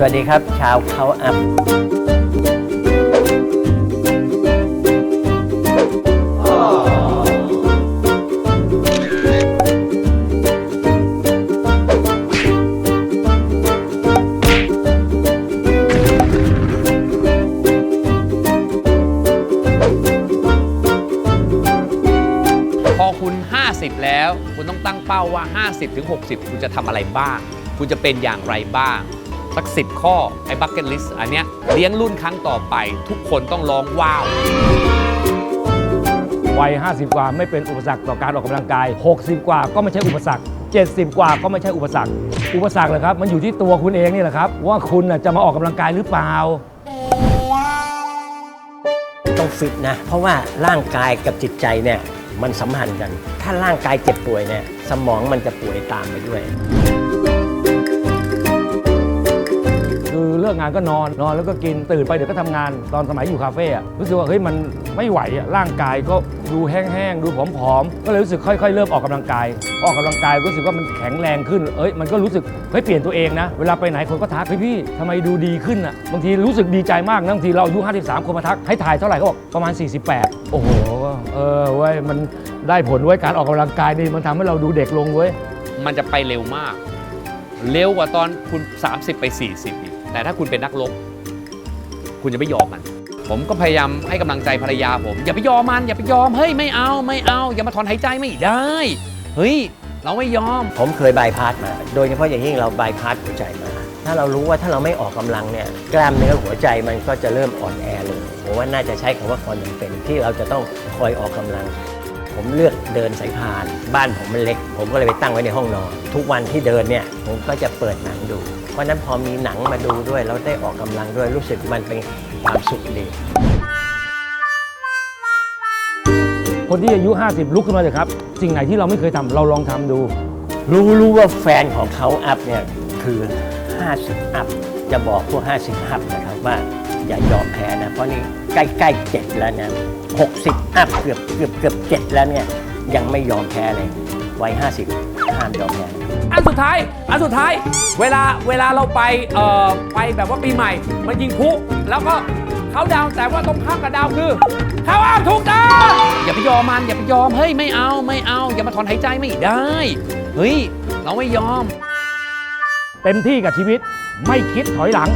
สวัสดีครับ ชาวเขาอัพพอคุณ 50 แล้ว คุณต้องตั้งเป้าว่า 50ถึง60 คุณจะทำอะไรบ้าง คุณจะเป็นอย่างไรบ้าง สัก 10 ข้อ ไอ้บั c เก็ตลิสต์อันเนี้ยเลี้ยงรุ่นครั้งต่อไป ทุกคนต้องร้องว้าว วัย 50 กว่าไม่เป็นอุปสรรคต่อการออกกำลังกาย 60 กว่าก็ไม่ใช่อุปสรรค 70 กว่าก็ไม่ใช่อุปสรรค อุปสรรคเลยครับ มันอยู่ที่ตัวคุณเองนี่แหละครับ ว่าคุณน่ะจะมาออกกำลังกายหรือเปล่า ต้องฟิตนะ เพราะว่าร่างกายกับจิตใจเนี่ยมันสัมพันธ์กัน ถ้าร่างกายเจ็บป่วยเนี่ยสมองมันจะป่วยตามไปด้วย ลิกงานก็นอนนอนแล้วก็กินตื่นไปเดี๋ยวก็ทำงานตอนสมัยอยู่คาเฟ่อะรู้สึกว่าเฮ้ยมันไม่ไหวอะร่างกายก็ดูแห้งๆดูผอมๆก็เลยรู้สึกค่อย ๆ เริ่มออกกำลังกาย ออกกำลังกายรู้สึกว่ามันแข็งแรงขึ้นเอ้ยมันก็รู้สึกเฮ้ยเปลี่ยนตัวเองนะ เวลาไปไหนคนก็ทักเฮ้ยพี่ทำไมดูดีขึ้นอะบางทีรู้สึกดีใจมากนะบางทีเราอายุ53คนมาทักให้ถ่ายเท่าไหร่ก็บอกประมาณ 48 โอ้โหเออเว้ยมันได้ผลเว้ยการออกกำลังกายนี่มันทำให้เราดูเด็กลงเว้ย มันจะไปเร็วมาก เร็วกว่าตอนคุณ 30 ไป 40อีก แต่ถ้าคุณเป็นนักรบคุณจะไม่ยอมมัน ผมก็พยายามให้กำลังใจภรรยาผม อย่าไปยอมมัน อย่าไปยอมเฮ้ยไม่เอาไม่เอา อย่ามาถอนหายใจไม่ได้ เฮ้ย เราไม่ยอม ผมเคยบายพาสมา โดยเฉพาะอย่างยิ่งเราบายพาสหัวใจมา ถ้าเรารู้ว่าถ้าเราไม่ออกกำลังเนี่ยกล้ามเนื้อหัวใจมันก็จะเริ่มอ่อนแอลงผมว่าน่าจะใช้คำว่าความจำเป็นที่เราจะต้องคอยออกกำลังผมเลือกเดินสายพาน บ้านผมมันเล็ก ผมก็เลยไปตั้งไว้ในห้องนอน ทุกวันที่เดินเนี่ย ผมก็จะเปิดหนังดู ราะฉะนั้นพอมีหนังมาดูด้วยเราได้ออกกำลังด้วยรู้สึกมันเป็นความสุขดี คนที่อายุ 50 ลุกขึ้นมาเลยครับ สิ่งไหนที่เราไม่เคยทำเราลองทำดู รู้รู้ว่าแฟนของเขาอัพเนี่ยคือ 50 อัพ จะบอกพวก 50 อัพนะครับว่าอย่ายอมแพ้นะ เพราะนี่ใกล้ๆเจ็ดแล้วนะ60 อัพเกือบเกือบเกือบเจ็ดแล้วเนี่ยยังไม่ยอมแพ้เลย วัย 50ห้ามยอมแพ้อันสุดท้าย อันสุดท้าย เวลาเวลาเราไปเอ่อไปแบบว่าปีใหม่ มันยิงพลุแล้วก็เขาดาวน์แต่ว่าตรงข้ามกับดาวคือเขาอ้าวถูกต้องอย่าไปยอมมันอย่าไปยอมเฮ้ยไม่เอาไม่เอา อย่ามาถอนหายใจไม่ได้เฮ้ยเราไม่ยอม เต็มที่กับชีวิตไม่คิดถอยหลัง